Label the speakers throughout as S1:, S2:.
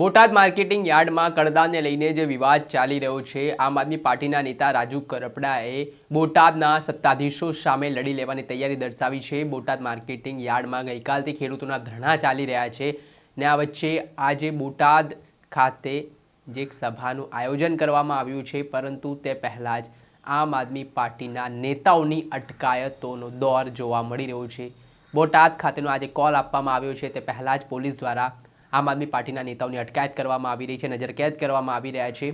S1: Botad marketing યાર્ડમાં કડદાને લઈને જે વિવાદ ચાલી રહ્યો છે, આમ આદમી પાર્ટીના નેતા રાજુ કરપડાએ બોટાદના સત્તાધીશો સામે લડી લેવાની તૈયારી દર્શાવી છે. બોટાદ માર્કેટિંગ યાર્ડમાં ગઈકાલથી ખેડૂતોના ધરણા ચાલી રહ્યા છે ને આ વચ્ચે આજે બોટાદ ખાતે જે સભાનું આયોજન કરવામાં આવ્યું છે, પરંતુ તે પહેલાં જ આમ આદમી પાર્ટીના નેતાઓની અટકાયતોનો દોર જોવા મળી રહ્યો છે. બોટાદ ખાતેનો આજે કોલ આપવામાં આવ્યો છે. તે પહેલાં જ પોલીસ દ્વારા આમ આદમી પાર્ટીના નેતાઓની અટકાયત કરવામાં આવી રહી છે નજરકેદ કરવામાં આવી રહ્યા છે.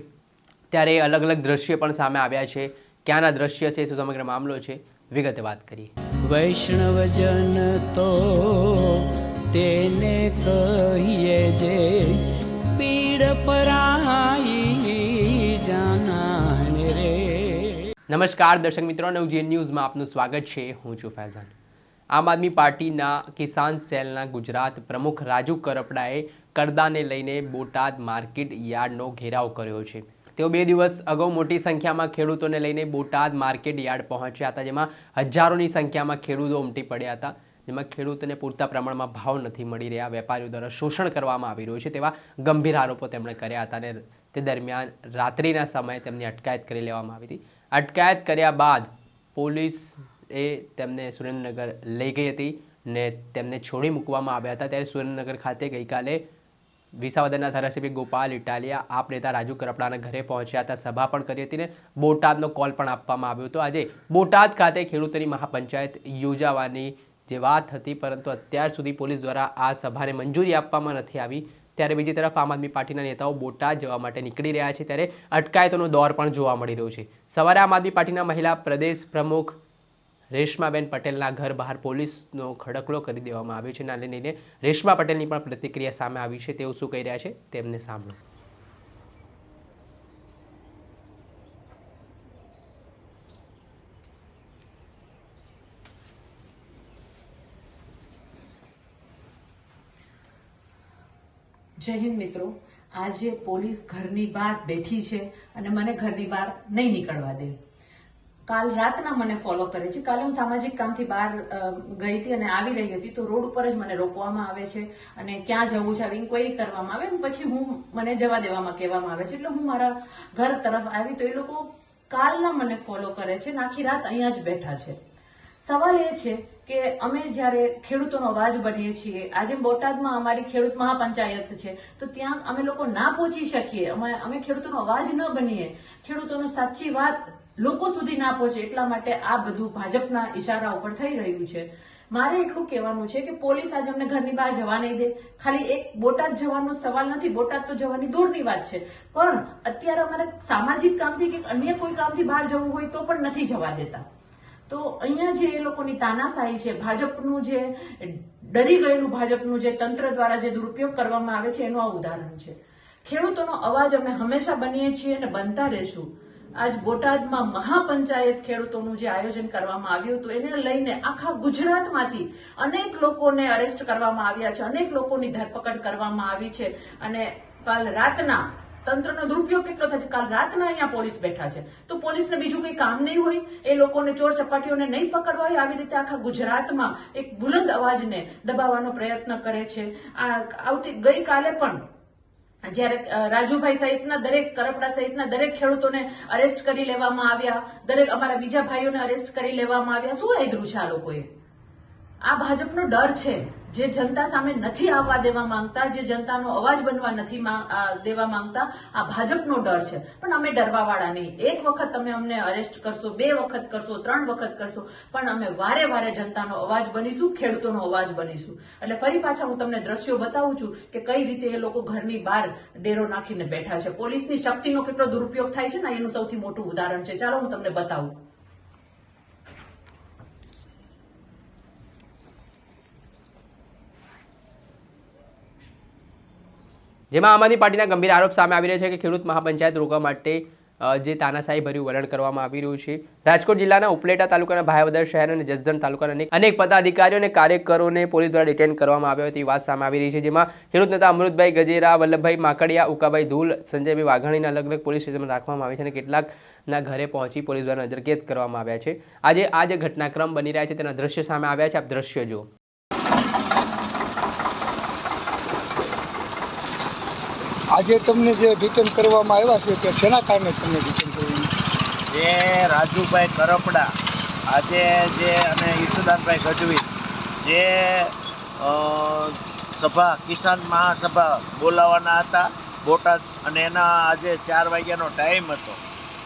S1: ત્યારે અલગ અલગ દ્રશ્ય પણ સામે આવ્યા છે. ક્યાંના દ્રશ્ય છે શું સમગ્ર મામલો છે વિગતે વાત કરીએ.
S2: વૈષ્ણવજન તો તેને કહીએ જે પીડ પરાઈ જાનાને રે.
S1: નમસ્કાર દર્શક મિત્રો જે ન્યૂઝમાં આપનું સ્વાગત છે. હું છું ફૈઝાન. આમ આદમી પાર્ટીના કિસાન સેલના ગુજરાત પ્રમુખ રાજુ કરપડાએ કરદાને લઈને બોટાદ માર્કેટ યાર્ડનો ઘેરાવ કર્યો છે. તેઓ બે દિવસ અગાઉ મોટી સંખ્યામાં ખેડૂતોને લઈને બોટાદ માર્કેટ યાર્ડ પહોંચ્યા હતા, જેમાં હજારોની સંખ્યામાં ખેડૂતો ઉમટી પડ્યા હતા. જેમાં ખેડૂતોને પૂરતા પ્રમાણમાં ભાવ નથી મળી રહ્યા, વેપારીઓ દ્વારા શોષણ કરવામાં આવી રહ્યું છે તેવા ગંભીર આરોપો તેમણે કર્યા હતા અને તે દરમિયાન રાત્રિના સમયે તેમની અટકાયત કરી લેવામાં આવી હતી. અટકાયત કર્યા બાદ પોલીસ એ તેમને સુરેન્દ્રનગર લઈ ગઈ હતી ને તેમને છોડી મૂકવામાં આવ્યા હતા. ત્યારે સુરેન્દ્રનગર ખાતે ગઈકાલે વિસાવદરના ધારાસભ્ય ગોપાલ ઇટાલિયા, આપ નેતા રાજુ કરપડાના ઘરે પહોંચ્યા હતા. સભા પણ કરી હતી ને બોટાદનો કોલ પણ આપવામાં આવ્યો હતો. આજે બોટાદ ખાતે ખેડૂતોની મહાપંચાયત યોજાવાની જે વાત હતી, પરંતુ અત્યાર સુધી પોલીસ દ્વારા આ સભાને મંજૂરી આપવામાં નથી આવી. ત્યારે બીજી તરફ આમ આદમી પાર્ટીના નેતાઓ બોટાદ જવા માટે નીકળી રહ્યા છે. ત્યારે અટકાયતોનો દોર પણ જોવા મળી રહ્યો છે. સવારે આમ આદમી પાર્ટીના મહિલા પ્રદેશ પ્રમુખ રેશમાબેન પટેલના ઘર બહાર પોલીસનો ખડકલો કરી દેવામાં આવ્યો છે નાને લઈને રેશમા પટેલની પણ પ્રતિક્રિયા સામે આવી છે. તેઓ શું કહી રહ્યા છે તેમને સાંભળો.
S3: જય હિન્દ મિત્રો. આજે પોલીસ ઘરની બહાર બેઠી છે અને મને ઘરની બહાર નહીં નીકળવા દે. કાલ રાતના મને ફોલો કરે છે. કાલે હું સામાજિક કામથી બહાર ગઈ હતી અને આવી રહી હતી તો રોડ ઉપર જ મને રોકવામાં આવે છે અને ક્યાં જવું છે આવી ઇન્કવાયરી કરવામાં આવે પછી હું, મને જવા દેવામાં કહેવામાં આવે છે. એટલે હું મારા ઘર તરફ આવી તો એ લોકો કાલના મને ફોલો કરે છે આખી રાત અહીંયા જ બેઠા છે. સવાલ એ છે કે અમે જ્યારે ખેડૂતોનો અવાજ બનીએ છીએ, આજે બોટાદમાં અમારી ખેડૂત મહાપંચાયત છે, તો ત્યાં અમે લોકો ના પહોંચી શકીએ. અમે અમે ખેડૂતોનો અવાજ ન બનીએ. ખેડૂતોનો સાચી વાત લોકો સુધી ના પહોંચે, એટલા માટે આ બધું ભાજપના ઈશારા ઉપર થઈ રહ્યું છે. મારે એટલું કહેવાનું છે કે પોલીસ આજે અમને ઘરની બહાર જવા નહીં દે. ખાલી એક બોટાદ જવાનો સવાલ નથી, બોટાદ તો જવાની દૂરની વાત છે. પણ અત્યારે અમારે સામાજિક કામથી કે અન્ય કોઈ કામથી બહાર જવું હોય તો પણ નથી જવા દેતા. તો અહીંયા જે એ લોકોની તાનાશાહી છે, ભાજપનું જે, ડરી ગયેલું ભાજપનું જે તંત્ર દ્વારા જે દુરુપયોગ કરવામાં આવે છે, એનું આ ઉદાહરણ છે. ખેડૂતોનો અવાજ અમે હંમેશા બનીએ છીએ અને બનતા રહેશું. આજ બોટાદમાં મહાપંચાયત ખેડૂતોનું જે આયોજન કરવામાં આવ્યું હતું, એને લઈને આખા ગુજરાતમાંથી અનેક લોકોને અરેસ્ટ કરવામાં આવ્યા છે, અનેક લોકોની ધરપકડ કરવામાં આવી છે. અને કાલ રાતના તંત્રનો દુરુપયોગ કેટલો થાય છે? કાલ રાતના અહીંયા પોલીસ બેઠા છે. તો પોલીસને બીજું કંઈ કામ નહીં હોય? એ લોકોને ચોર ચપાટીઓને નહીં પકડવા હોય? આવી રીતે આખા ગુજરાતમાં એક બુલંદ અવાજને દબાવવાનો પ્રયત્ન કરે છે. આ આવતી ગઈકાલે પણ જ્યારે રાજુભાઈ સહિતના દરેક, કરપડા સહિતના દરેક ખેડૂતોને અરેસ્ટ કરી લેવામાં આવ્યા. દરેક અમારા બીજા ભાઈઓને અરેસ્ટ કરી લેવામાં આવ્યા. શું આદરું છે આ લોકોએ? આ ભાજપનો ડર છે. જે જનતા સામે નથી આવવા દેવા માંગતા, જે જનતાનો અવાજ બનવા નથી દેવા માંગતા, આ ભાજપનો ડર છે. પણ અમે ડરવાવાળા નહીં. એક વખત તમે અમને અરેસ્ટ કરશો, બે વખત કરશો, ત્રણ વખત કરશો, પણ અમે વારે વારે જનતાનો અવાજ બનીશું, ખેડૂતોનો અવાજ બનીશું. એટલે ફરી પાછા હું તમને દ્રશ્યો બતાવું છું કે કઈ રીતે એ લોકો ઘરની બહાર ડેરો નાખીને બેઠા છે. પોલીસની શક્તિનો કેટલો દુરુપયોગ થાય છે ને, એનું સૌથી મોટું ઉદાહરણ છે. ચાલો હું તમને બતાવું.
S1: જેમાં આમ આદમી પાર્ટીના ગંભીર આરોપ સામે આવી રહ્યા છે કે ખેડૂત મહાપંચાયત રોકવા માટે જે તાનાશાહી ભર્યું વલણ કરવામાં આવી રહ્યું છે. રાજકોટ જિલ્લાના ઉપલેટા તાલુકાના ભાયાવદર શહેર અને જસદણ તાલુકાના અનેક પદાધિકારીઓ અને કાર્યકરોને પોલીસ દ્વારા ડિટેન કરવામાં આવ્યા હતી. વાત સામે આવી રહી છે, જેમાં ખેડૂત નેતા અમૃતભાઈ ગજેરા, વલ્લભભાઈ માકડિયા, ઉકાભાઈ ધૂલ, સંજયભાઈ વાઘાણીના અલગ અલગ પોલીસ સ્ટેશનમાં રાખવામાં આવે છે અને કેટલાકના ઘરે પહોંચી પોલીસ દ્વારા નજરકેદ કરવામાં આવ્યા છે. આજે આ જે ઘટનાક્રમ બની રહ્યા છે તેના દ્રશ્ય સામે આવ્યા છે. આપ દ્રશ્ય જુઓ.
S4: આજે તમને જે રિટર્ન કરવામાં આવ્યા છે કે શેના કારણે તમને રિટર્ન કરવામાં
S5: જે રાજુભાઈ કરપડા આજે જે અને ઈશુદાનભાઈ ગઢવી જે સભા, કિસાન મહાસભા બોલાવવાના હતા, બોટાદ અને એના આજે ચાર વાગ્યાનો ટાઈમ હતો.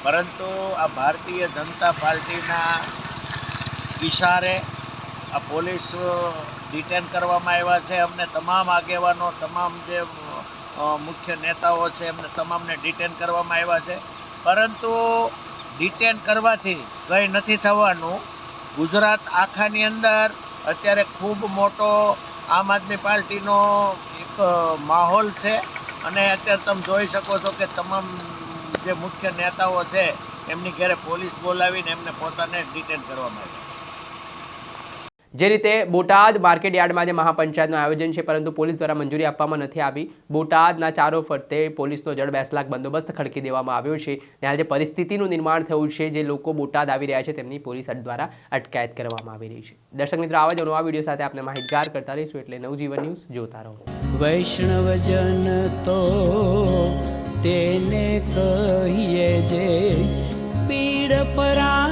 S5: પરંતુ આ ભારતીય જનતા પાર્ટીના ઇશારે આ પોલીસ ડિટેન કરવામાં આવ્યા છે. અમને તમામ આગેવાનો, તમામ જે મુખ્ય નેતાઓ છે, એમને તમામને ડિટેન કરવામાં આવ્યા છે. પરંતુ ડિટેન કરવાથી કંઈ નથી થવાનું. ગુજરાત આખાની અંદર અત્યારે ખૂબ મોટો આમ આદમી પાર્ટીનો એક માહોલ છે. અને અત્યારે તમે જોઈ શકો છો કે તમામ જે મુખ્ય નેતાઓ છે, એમની ઘરે પોલીસ બોલાવીને એમને પોતાને ડિટેન કરવામાં આવ્યા
S1: જે રીતે બોટાદ માર્કેટ યાર્ડમાં જે મહાપંચાયતનું આયોજન છે, પરંતુ પોલીસ દ્વારા મંજૂરી આપવામાં નથી આવી. બોટાદના ચારો ફરતે પોલીસનો જડ બેસ લાખ બંદોબસ્ત ખડકી દેવામાં આવ્યો છે. અને આજે પરિસ્થિતિનું નિર્માણ થયું છે, જે લોકો બોટાદ આવી રહ્યા છે, તેમની પોલીસ દ્વારા અટકાયત કરવામાં આવી રહી છે. દર્શક મિત્રો, આવા જ નવા વીડિયો સાથે આપણે માહિતગાર કરતા રહીશું એટલે નવજીવન ન્યૂઝ જોતા રહો.
S2: વૈષ્ણવજન તો તેને કહીએ જે પીડ પરા